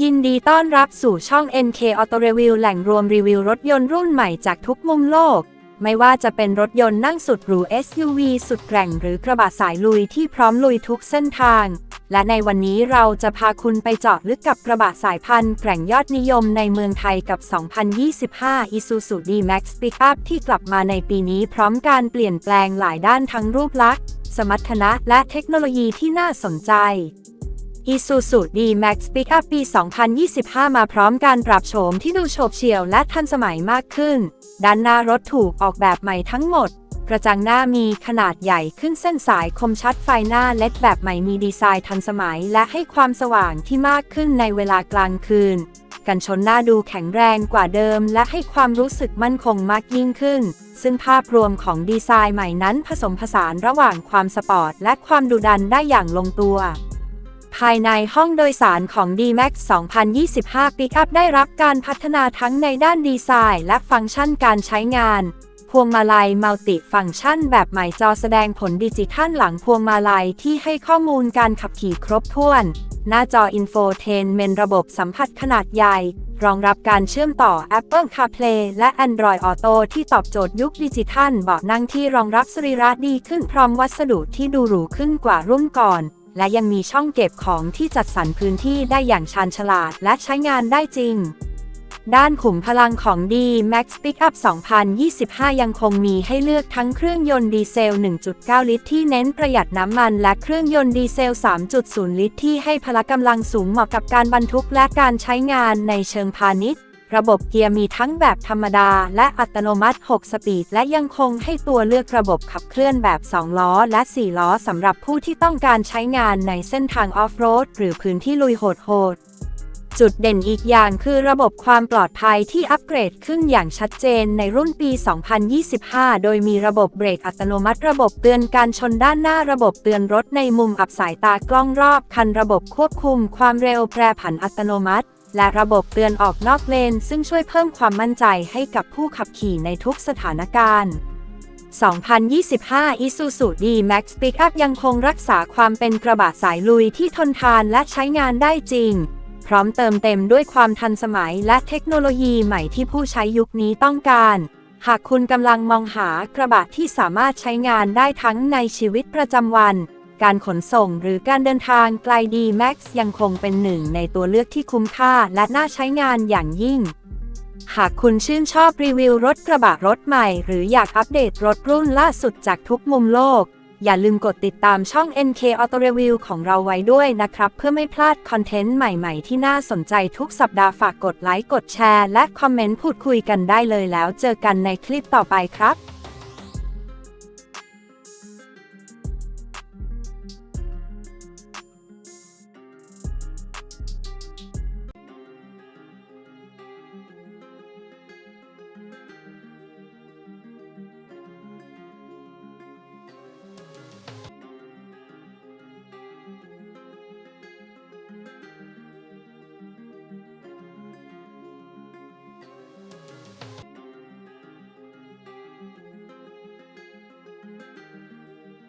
ยินดีต้อนรับสู่ช่อง NK Auto Review แหล่งรวมรีวิวรถยนต์รุ่นใหม่จากทุกมุมโลก ไม่ว่าจะเป็นรถยนต์นั่งสุดหรู SUV สุดแกร่งหรือกระบะสายลุยที่พร้อมลุยทุกเส้นทาง และในวันนี้เราจะพาคุณไปเจาะลึกกับกระบะสายพันธุ์แกร่งยอดนิยมในเมืองไทยกับ 2025 Isuzu D-Max Pickup ที่กลับมาในปีนี้พร้อมการเปลี่ยนแปลงหลายด้านทั้งรูปลักษณ์ สมรรถนะและเทคโนโลยีที่น่าสนใจ Isuzu D-Max Pickup ปี 2025 มาพร้อมการปรับโฉมที่ดูโฉบเฉี่ยวและทันสมัยมากขึ้น ด้านหน้ารถถูกออกแบบใหม่ทั้งหมด กระจังหน้ามีขนาดใหญ่ขึ้นเส้นสายคมชัดไฟหน้าเล็ดแบบใหม่มีดีไซน์ทันสมัย และให้ความสว่างที่มากขึ้นในเวลากลางคืน กันชนหน้าดูแข็งแรงกว่าเดิม และให้ความรู้สึกมั่นคงมากยิ่งขึ้น ซึ่งภาพรวมของดีไซน์ใหม่นั้นผสมผสานระหว่างความสปอร์ตและความดุดันได้อย่างลงตัว ภายในห้องโดยสารของ D-Max 2025 Pickup ได้รับการพัฒนาทั้งในด้านดีไซน์และฟังก์ชันการใช้งานพวงมาลัยมัลติฟังก์ชันแบบใหม่จอแสดงผลดิจิทัลหลังพวงมาลัยที่ให้ข้อมูลการขับขี่ครบถ้วน หน้าจออินโฟเทนเมนระบบสัมผัสขนาดใหญ่ รองรับการเชื่อมต่อ Apple CarPlay และ Android Auto ที่ตอบโจทย์ยุคดิจิทัลเบาะนั่งที่รองรับสรีระดีขึ้นพร้อมวัสดุที่ดูหรูขึ้นกว่ารุ่นก่อน และยังมีช่องเก็บของที่จัดสรรพื้นที่ได้อย่างชาญฉลาดและใช้งานได้จริง ด้านขุมพลังของ D Max Pickup 2025 ยังคงมีให้เลือกทั้งเครื่องยนต์ดีเซล 1.9 ลิตรที่เน้นประหยัดน้ำมันและเครื่องยนต์ดีเซล 3.0 ลิตรที่ให้พละกำลังสูงเหมาะกับการบรรทุกและการใช้งานในเชิงพาณิชย์ ระบบเกียร์มีทั้งแบบธรรมดาและอัตโนมัติ 6 สปีด และยังคงให้ตัวเลือกระบบขับเคลื่อนแบบ 2 ล้อ และ 4 ล้อสำหรับผู้ที่ต้องการใช้งานในเส้นทางออฟโรดหรือพื้นที่ลุยโหดๆจุดเด่นอีกอย่างคือระบบความปลอดภัยที่อัปเกรดขึ้นอย่างชัดเจนในรุ่นปี 2025 โดยมีระบบเบรกอัตโนมัติ ระบบเตือนการชนด้านหน้าระบบเตือนรถในมุมอับสายตากล้องรอบคันระบบควบคุมความเร็วแปรผันอัตโนมัติ และระบบเตือนออกนอกเลน ซึ่งช่วยเพิ่มความมั่นใจให้กับผู้ขับขี่ในทุกสถานการณ์ 2025 Isuzu D-Max Pickup ยังคงรักษาความเป็นกระบะสายลุยที่ทนทานและใช้งานได้จริง พร้อมเติมเต็มด้วยความทันสมัยและเทคโนโลยีใหม่ที่ผู้ใช้ยุคนี้ต้องการ หากคุณกำลังมองหากระบะที่สามารถใช้งานได้ทั้งในชีวิตประจำวัน การขนส่งหรือการเดินทางไกล D-Max ยังคงเป็นหนึ่งในตัวเลือกที่คุ้มค่าและน่าใช้งานอย่างยิ่ง หากคุณชื่นชอบรีวิวรถกระบะรถใหม่ หรืออยากอัปเดตรถรุ่นล่าสุดจากทุกมุมโลก อย่าลืมกดติดตามช่อง NK Auto Review ของเราไว้ด้วยนะครับ เพื่อไม่พลาดคอนเทนต์ใหม่ๆ ที่น่าสนใจทุกสัปดาห์ฝากกดไลค์กดแชร์ และคอมเมนต์พูดคุยกันได้เลยแล้ว เจอกันในคลิปต่อไปครับ